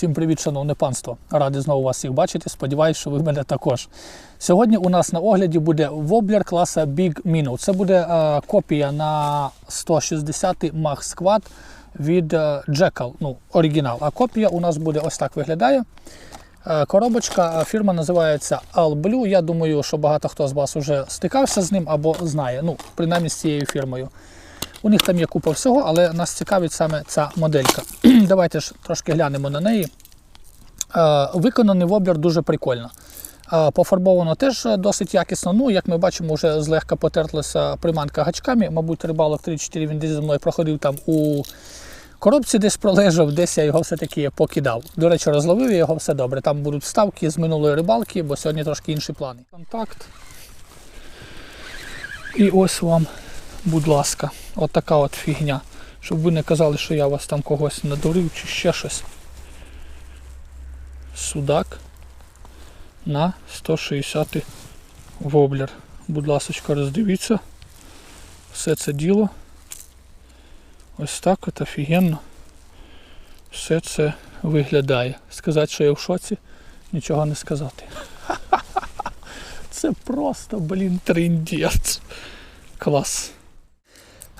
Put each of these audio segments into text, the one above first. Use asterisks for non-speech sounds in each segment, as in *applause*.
Всім привіт, шановне панство. Радий знову вас всіх бачити. Сподіваюсь, що ви мене також. Сьогодні у нас на огляді буде воблер класа Big Minnow. Це буде е, копія на 160 Max Squad від е, Jackal, ну, оригінал. А копія у нас буде ось так виглядає. Е, Коробочка, е, фірма називається All Blue. Я думаю, що багато хто з вас вже стикався з ним або знає. Ну, принаймні з цією фірмою. У них там є купа всього, але нас цікавить саме ця моделька. *clears throat* Давайте ж трошки глянемо на неї. Е, Виконаний воблер дуже прикольно. Е, Пофарбовано теж досить якісно. Ну, як ми бачимо, вже злегка потерлася приманка гачками. Мабуть, рибалок 3-4 він десь зі мною проходив там у коробці, десь пролежав, десь я його все-таки покидав. До речі, розловив я його все добре. Там будуть вставки з минулої рибалки, бо сьогодні трошки інші плани. Контакт. І ось вам, будь ласка, от така от фігня. Щоб ви не казали, що я вас там когось надурив чи ще щось. Судак на 160 воблер. Будь ласка, роздивіться. Все це діло. Ось так от офігенно. Все це виглядає. Сказати, що я в шоці, нічого не сказати. *laughs* Це просто, блін, триндець. Клас.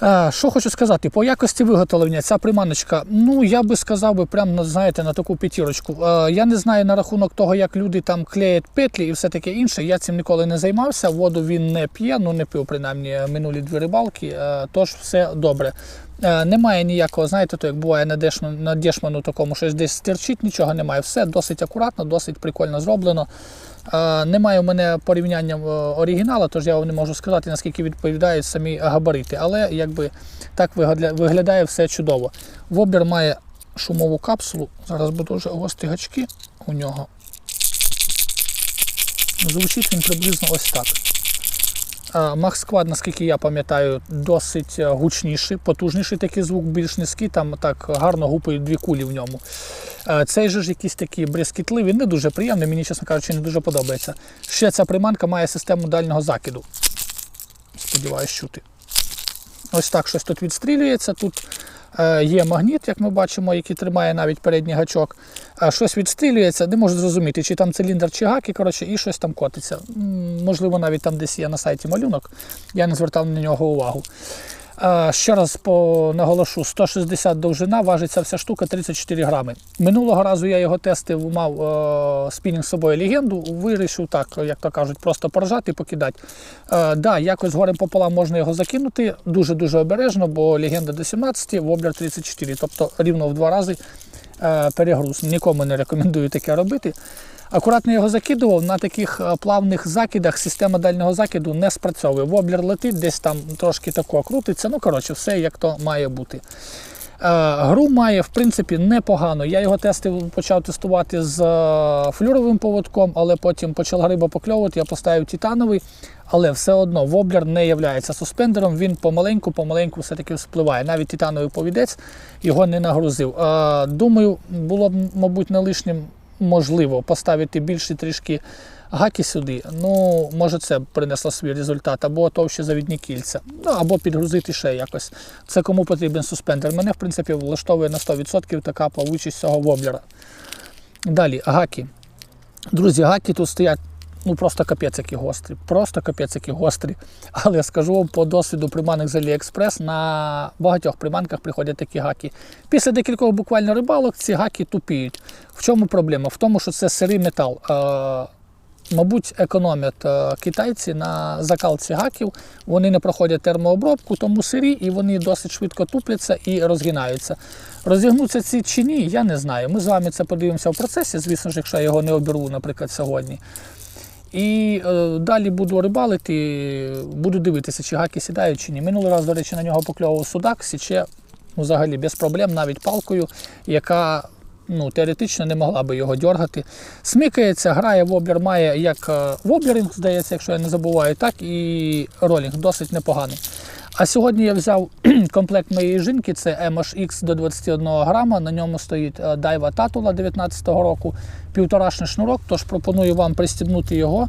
А, Що хочу сказати, по якості виготовлення ця приманочка, ну я би сказав би прям, знаєте, на таку п'ятірочку. Я не знаю на рахунок того, як люди там клеять петлі і все таке інше. Я цим ніколи не займався. Воду він не п'є, ну не пив принаймні минулі дві рибалки, тож все добре. Е, Немає ніякого, знаєте, то як буває на дешману, на дешману такому щось десь стерчить, нічого немає. Все досить акуратно, досить прикольно зроблено. Немає у мене порівняння е, оригіналу, тож я вам не можу сказати, наскільки відповідають самі габарити. Але якби так виглядає все чудово. Вобер має шумову капсулу. Зараз буду вже гості гачки у нього. Звучить він приблизно ось так. Max наскільки я пам'ятаю, досить е, гучніший, потужніший такий звук, більш низький, там так гарно гупають дві кулі в ньому. Е, Цей же ж якийсь такий брискітливий, не дуже приємний, мені, чесно кажучи, не дуже подобається. Ще ця приманка має систему дальнього закиду. Сподіваюсь, чути. Ось так щось тут відстрілюється. Тут е, є магніт, як ми бачимо, який тримає навіть передній гачок. Щось відстрілюється, не можу зрозуміти, чи там циліндр, чи гаки, коротше, і щось там котиться. Можливо, навіть там десь є на сайті малюнок. Я не звертав на нього увагу. Е, Ще раз по наголошу, 160 довжина, важить ця вся штука 34 грами. Минулого разу я його тестив, мав е, спінінг з собою легенду, вирішив так, як то кажуть, просто поржати і покидати. Е, да, якось горем пополам можна його закинути, дуже-дуже обережно, бо легенда до 17, воблер 34, тобто рівно в два рази е, перегруз. Нікому не рекомендую таке робити. Акуратно його закидував, на таких е, плавних закидах система дальнього закиду не спрацьовує. Воблер летить, десь там трошки тако крутиться. Ну, коротше, все як то має бути. Е, Гру має, в принципі, непогано. Я його тестив, почав тестувати з е, флюровим поводком, але потім почала риба покльовувати, я поставив титановий. Але все одно воблер не є суспендером, він помаленьку-помаленьку все-таки вспливає. Навіть титановий повідець його не нагрузив. Думаю, було б, мабуть, не лишнім можливо поставити більше трішки гаки сюди. Ну, може, це принесло свій результат, або товще завідні кільця, ну або підгрузити ще якось. Це кому потрібен суспендер. Мене, в принципі, влаштовує на 100% така плавучість цього воблера. Далі, гаки. Друзі, гаки тут стоять. Ну просто капець які гострі, просто капець які гострі. Але я скажу вам по досвіду приманок з AliExpress, на багатьох приманках приходять такі гаки. Після декількох буквально рибалок ці гаки тупіють. В чому проблема? В тому, що це сирий метал. Мабуть, економять е, китайці на закалці гаків. Вони не проходять термообробку, тому сирі і вони досить швидко тупляться і розгинаються. Розігнуться ці чи ні, я не знаю. Ми з вами це подивимося в процесі, звісно ж, якщо я його не оберу, наприклад, сьогодні. І е, далі буду рибалити, буду дивитися, чи гаки сідають чи ні. Минулий раз, до речі, на нього покльовував судак, січе ну, взагалі без проблем, навіть палкою, яка ну, теоретично не могла би його дергати. Смикається, грає воблер, має як е, воблеринг, здається, якщо я не забуваю, так і ролінг досить непоганий. А сьогодні я взяв *clears throat* комплект моєї жінки, це MHX до 21 грама. На ньому стоїть Daiwa Tatula 19-го року, півторашний шнурок, тож пропоную вам пристібнути його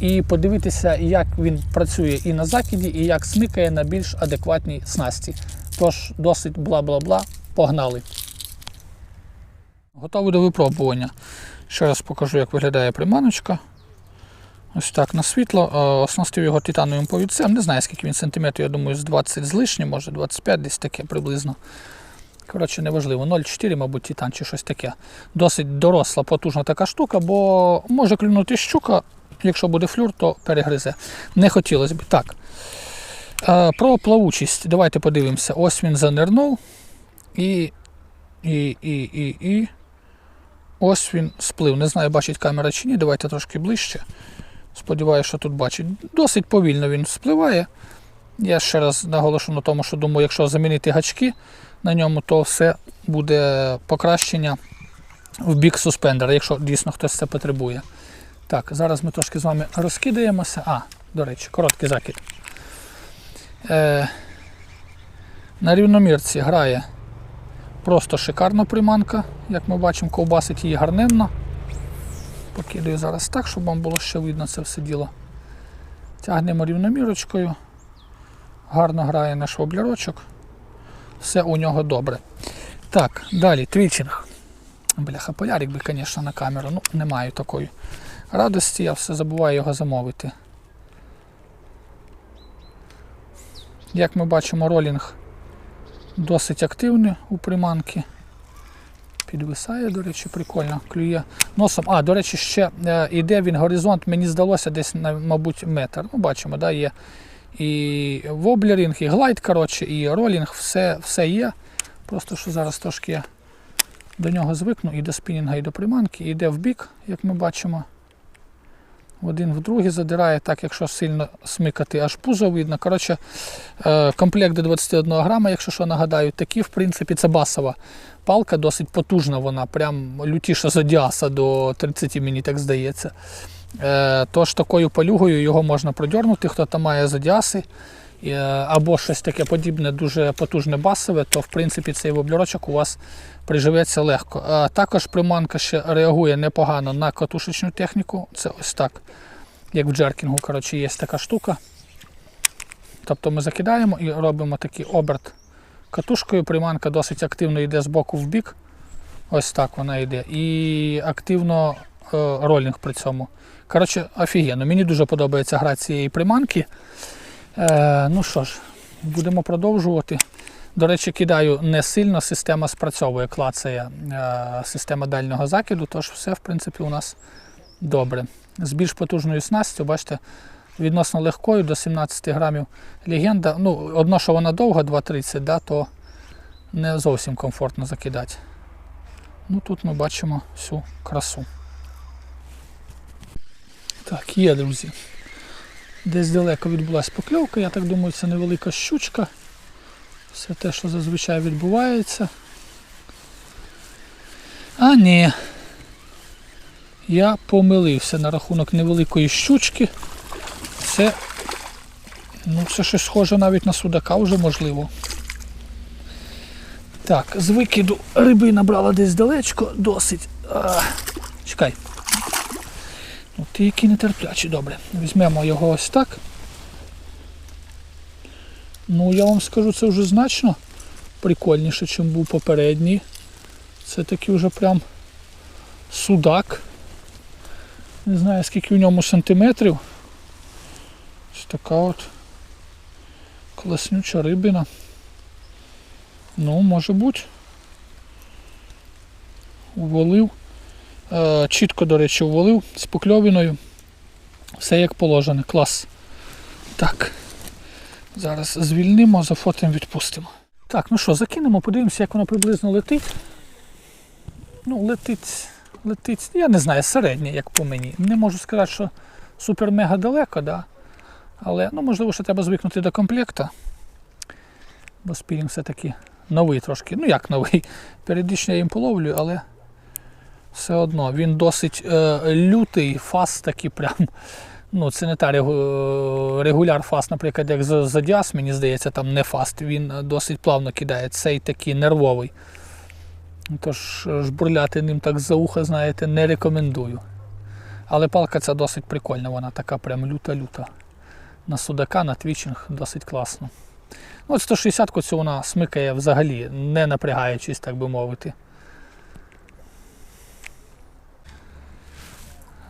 і подивитися, як він працює і на закиді, і як смикає на більш адекватній снасті. Тож досить бла-бла-бла, погнали. Готовий до випробування. Ще раз покажу, як виглядає приманочка. Ось так на світло. Е, Оснастив його титановим повідцем. Не знаю, скільки він сантиметрів, я думаю, з 20 з лишнім, може 25 десь таке приблизно. Коротше, неважливо, 0,4, мабуть, титан чи щось таке. Досить доросла, потужна така штука, бо може клюнути щука, якщо буде флюр, то перегризе. Не хотілося б. Так. Е, Про плавучість. Давайте подивимося. Ось він занирнув. І. І, і, і, і. Ось він сплив. Не знаю, бачить камера чи ні. Давайте трошки ближче. Сподіваюся, що тут бачить. Досить повільно він спливає. Я ще раз наголошу на тому, що думаю, якщо замінити гачки на ньому, то все буде покращення в бік суспендера, якщо дійсно хтось це потребує. Так, зараз ми трошки з вами розкидаємося. А, до речі, короткий закид. Е, на рівномірці грає просто шикарна приманка. Як ми бачимо, ковбасить її гарненно. Покидаю зараз так, щоб вам було ще видно це все діло. Тягнемо рівномірочкою. Гарно грає наш воблерочок. Все у нього добре. Так, далі твічинг. Бляха, полярик би, звісно, на камеру. Ну, не маю такої радості, я все забуваю його замовити. Як ми бачимо, ролінг досить активний у приманки. Підвисає, до речі, прикольно, клює носом. А, до речі, ще йде він горизонт, мені здалося, десь, мабуть, метр. Ну, бачимо, да, є і воблерінг, і глайд, коротше, і ролінг, все, все є. Просто що зараз трошки до нього звикну, і до спінінга, і до приманки, і йде в бік, як ми бачимо. Один в другий задирає, так якщо сильно смикати, аж пузо видно. Коротше, е, комплект до 21 грама, якщо що нагадаю, такі, в принципі, це басова палка, досить потужна вона, прям лютіша за діаса до 30, мені так здається. Е, Тож такою палюгою його можна продьорнути, хто там має задіаси е, або щось таке подібне, дуже потужне басове, то в принципі цей воблерочок у вас приживеться легко. Також приманка ще реагує непогано на катушечну техніку. Це ось так, як в джеркінгу, коротше, є така штука. Тобто ми закидаємо і робимо такий оберт катушкою. Приманка досить активно йде з боку в бік. Ось так вона йде. І активно е, ролінг при цьому. Коротше, офігенно. Мені дуже подобається гра цієї приманки. Е, ну що ж, будемо продовжувати. До речі, кидаю не сильно, система спрацьовує, клацає е, система дальнього закиду, тож все, в принципі, у нас добре. З більш потужною снастю, бачите, відносно легкою до 17 грамів легенда. Ну, одно, що вона довга, 2,30, да, то не зовсім комфортно закидати. Ну, Тут ми бачимо всю красу. Так, є, друзі. Десь далеко відбулася покльовка, я так думаю, це невелика щучка. Все те, що зазвичай відбувається. А ні. Я помилився на рахунок невеликої щучки. Це ну, це щось схоже навіть на судака вже можливо. Так, з викиду риби набрала десь далечко, досить. А, чекай. Ти який нетерплячий, добре. Візьмемо його ось так. Ну, я вам скажу, це вже значно прикольніше, ніж був попередній. Це такий вже прям судак. Не знаю скільки в ньому сантиметрів. Ось така от класнюча рибина. Ну, може бути. Увалив. Е, чітко, до речі, увалив з покльовіною. Все як положено, клас. Так. Зараз звільнимо, зафотимо, відпустимо. Так, ну що, закинемо, подивимося, як воно приблизно летить. Ну, летить, летить, я не знаю, середнє, як по мені. Не можу сказати, що супер-мега далеко, да? але ну, можливо, що треба звикнути до комплекта. Бо спінінг все-таки новий трошки. Ну як новий. Періодично я їм половлю, але все одно він досить е, лютий, фас такий прям. Ну, це не та регуляр фаст, наприклад, як за Задіас, мені здається, там не фаст, він досить плавно кидає, цей такий нервовий. Тож жбурляти ним так за ухо, знаєте, не рекомендую. Але палка ця досить прикольна, вона така прям люта-люта. На судака, на твічинг досить класно. Ну, От 160 цю вона смикає взагалі, не напрягаючись, так би мовити.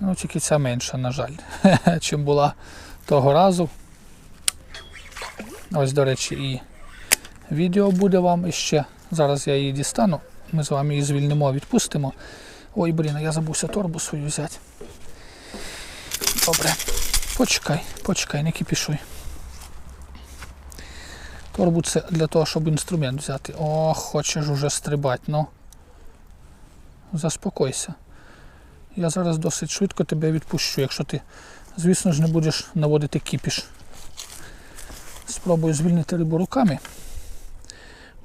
Ну, тільки ця менша, на жаль, *laughs* чим була того разу. Ось, до речі, і відео буде вам іще. Зараз я її дістану. Ми з вами її звільнимо, відпустимо. Ой, блін, я забувся торбу свою взяти. Добре. Почекай, почекай, не кипішуй. Торбу це для того, щоб інструмент взяти. О, хочеш уже стрибати, ну. Заспокойся. Я зараз досить швидко тебе відпущу, якщо ти, звісно ж, не будеш наводити кіпіш. Спробую звільнити рибу руками,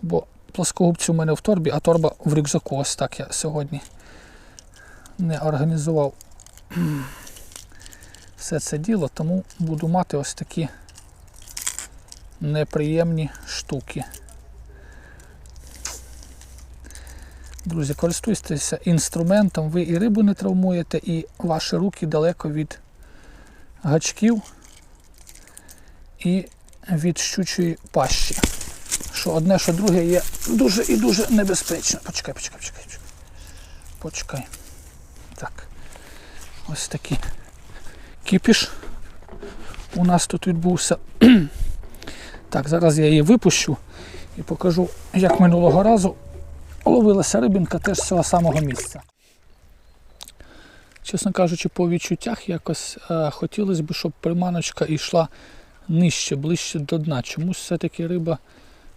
бо плоскогубці у мене в торбі, а торба в рюкзаку. Ось так я сьогодні не організував все це діло, тому буду мати ось такі неприємні штуки. Друзі, користуйтеся інструментом, ви і рибу не травмуєте, і ваші руки далеко від гачків і від щучої пащі. Що одне, що друге є дуже і дуже небезпечно. Почекай, почекай, почекай. почекай. Так. Ось такий кіпіш у нас тут відбувся. *clears throat* Так, зараз я її випущу і покажу, як минулого разу ловилася рибинка теж з цього самого місця. Чесно кажучи, по відчуттях якось е, хотілося б, щоб приманочка йшла нижче, ближче до дна. Чомусь все-таки риба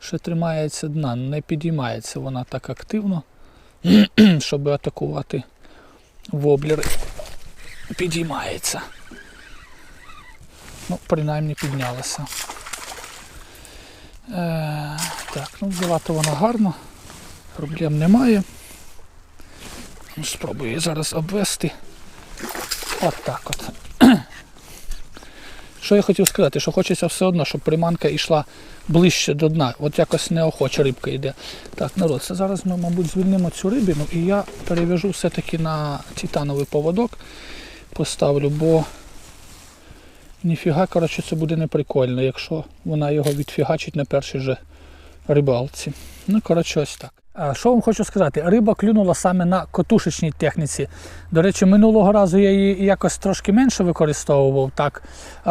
ще тримається дна, не підіймається вона так активно, *clears throat* щоб атакувати воблери. Підіймається. Ну, принаймні піднялася. Е, так, ну взяла то вона гарно, проблем немає. Спробую її зараз обвести. От так от. Що я хотів сказати, що хочеться все одно, щоб приманка йшла ближче до дна. От якось неохоче рибка йде. Так, народ, це зараз ми, мабуть, звільнимо цю рибину і я перев'яжу все-таки на титановий поводок, поставлю, бо ніфіга, коротше, це буде неприкольно, якщо вона його відфігачить на першій же рибалці. Ну, коротше, ось так. Що вам хочу сказати? Риба клюнула саме на котушечній техніці. До речі, минулого разу я її якось трошки менше використовував, так,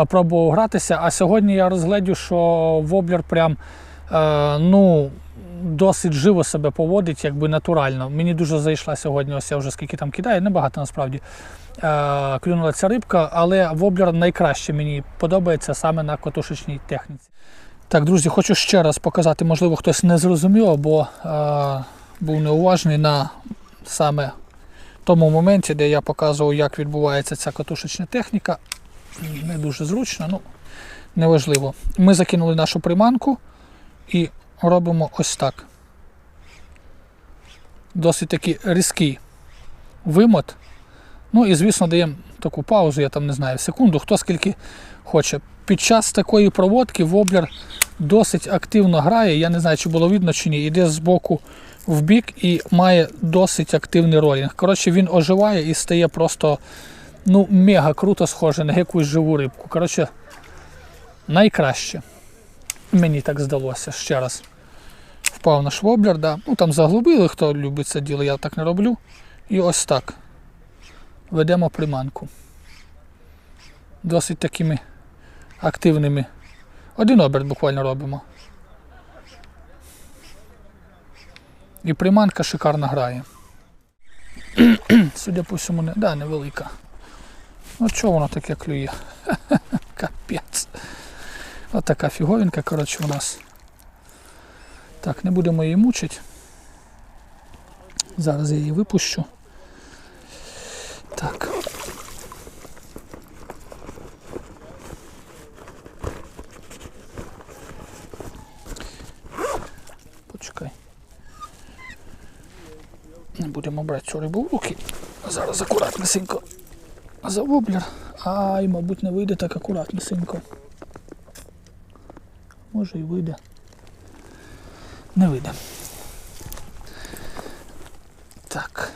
пробував гратися. А сьогодні я розглядю, що воблер прям е, ну, досить живо себе поводить, якби натурально. Мені дуже зайшла сьогодні, ось я вже скільки там кидаю, небагато насправді. Е, клюнула ця рибка, але воблер найкраще мені подобається саме на котушечній техніці. Так, друзі, хочу ще раз показати, можливо, хтось не зрозумів або е, був неуважний на саме тому моменті, де я показував, як відбувається ця катушечна техніка. Не дуже зручно, ну неважливо. Ми закинули нашу приманку і робимо ось так. Досить такий різкий вимот. Ну і, звісно, даємо таку паузу, я там не знаю, секунду, хто скільки хоче. Під час такої проводки воблер досить активно грає. Я не знаю, чи було видно чи ні. Йде з боку в бік і має досить активний ролінг. Коротше, він оживає і стає просто ну, мега круто схоже на якусь живу рибку. Коротше, найкраще. Мені так здалося ще раз. Впав наш воблер, да. ну там заглубили, хто любить це діло, я так не роблю. І ось так. Ведемо приманку. Досить такими активними. Один оберт буквально робимо. І приманка шикарно грає. Судя по всьому, не, да, невелика. Ну чого воно таке клює? *laughs* Капець. Ось така фіговінка, коротше, у нас. Так, не будемо її мучити. Зараз я її випущу. Так. Почекай. Не будемо брати цю рибу в руки. Зараз акуратнесенько за воблер. Ай, мабуть, не вийде так акуратнесенько. Може і вийде. Не вийде. Так.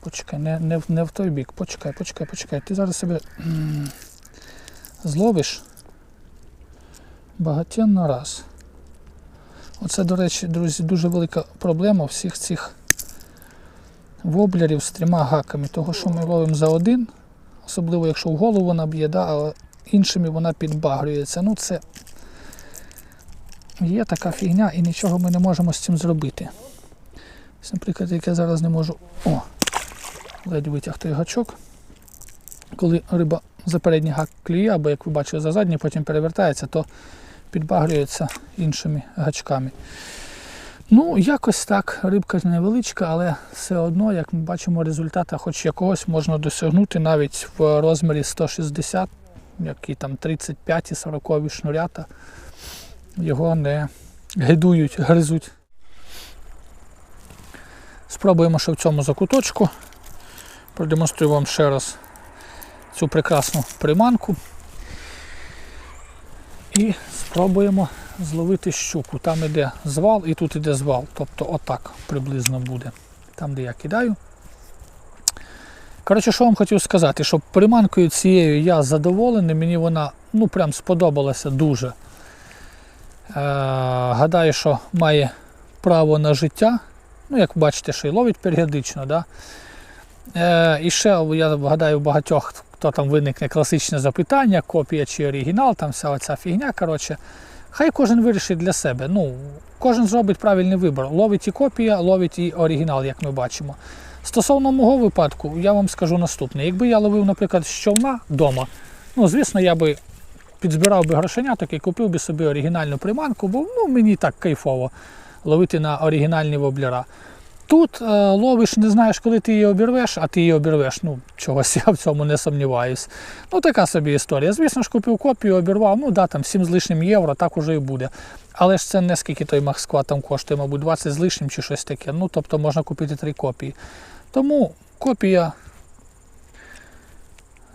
Почекай, не, не, не в той бік. Почекай, почекай, почекай. Ти зараз себе зловиш багатенно раз. Оце, до речі, друзі, дуже велика проблема всіх цих воблерів з трьома гаками. Того, що ми ловимо за один, особливо якщо в голову вона б'є, да, а іншими вона підбагрюється. Ну це є така фігня і нічого ми не можемо з цим зробити. Ось, Наприклад, як я зараз не можу. О! Ледь витягти гачок. Коли риба за передній гак клює, або як ви бачили за задній, потім перевертається, то підбагрюється іншими гачками. Ну, якось так, рибка невеличка, але все одно, як ми бачимо, результата хоч якогось можна досягнути навіть в розмірі 160, які там 35 і 40 шнурята. Його не гидують, гризуть. Спробуємо ще в цьому закуточку. Продемонструю вам ще раз цю прекрасну приманку. І спробуємо зловити щуку. Там іде звал і тут іде звал. Тобто отак приблизно буде. Там, де я кидаю. Коротше, що вам хотів сказати, що приманкою цією я задоволений, мені вона ну прям сподобалася дуже. Е, гадаю, що має право на життя. Ну, як бачите, що і ловить періодично. Да? Е, і ще, я гадаю, багатьох, хто там виникне класичне запитання, копія чи оригінал, там вся оця фігня. Коротше, хай кожен вирішить для себе. Ну, Кожен зробить правильний вибір. Ловить і копія, ловить і оригінал, як ми бачимо. Стосовно мого випадку, я вам скажу наступне. Якби я ловив, наприклад, з човна вдома, ну, звісно, я би підзбирав би грошеняток і купив би собі оригінальну приманку, бо ну, мені так кайфово ловити на оригінальні воблера. Тут е, ловиш, не знаєш, коли ти її обірвеш, а ти її обірвеш. Ну, чогось *laughs* я в цьому не сумніваюсь. Ну, така собі історія. Звісно ж, купив копію, обірвав, ну да, там 7 з лишнім євро, так уже і буде. Але ж це не скільки той Махсквад там коштує, мабуть, 20 з лишнім чи щось таке. Ну, тобто можна купити три копії. Тому копія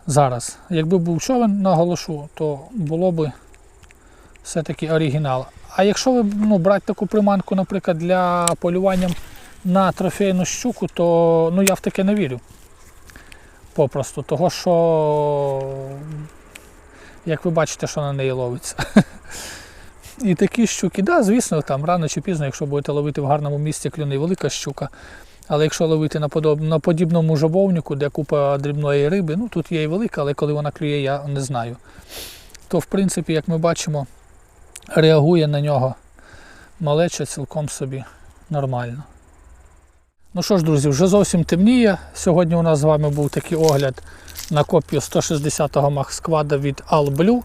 зараз. Якби був човен, наголошу, то було б все-таки оригінал. А якщо ви ну, брати таку приманку, наприклад, для полювання на трофейну щуку, то ну, я в таке не вірю. Попросту, того що, як ви бачите, що на неї ловиться. І такі щуки, да, звісно, там рано чи пізно, якщо будете ловити в гарному місці, клюне велика щука. Але якщо ловити на, подоб... на подібному жабовнику, де купа дрібної риби, ну тут є і велика, але коли вона клює, я не знаю. То, в принципі, як ми бачимо, реагує на нього малеча цілком собі нормально. Ну що ж, друзі, вже зовсім темніє. Сьогодні у нас з вами був такий огляд на копію 160-го Махсквада від Allblue.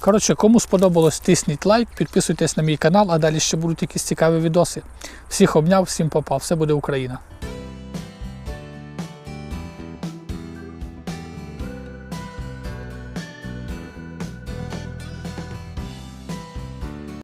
Коротше, кому сподобалось, тисніть лайк, підписуйтесь на мій канал, а далі ще будуть якісь цікаві відоси. Всіх обняв, всім попав. Все буде Україна!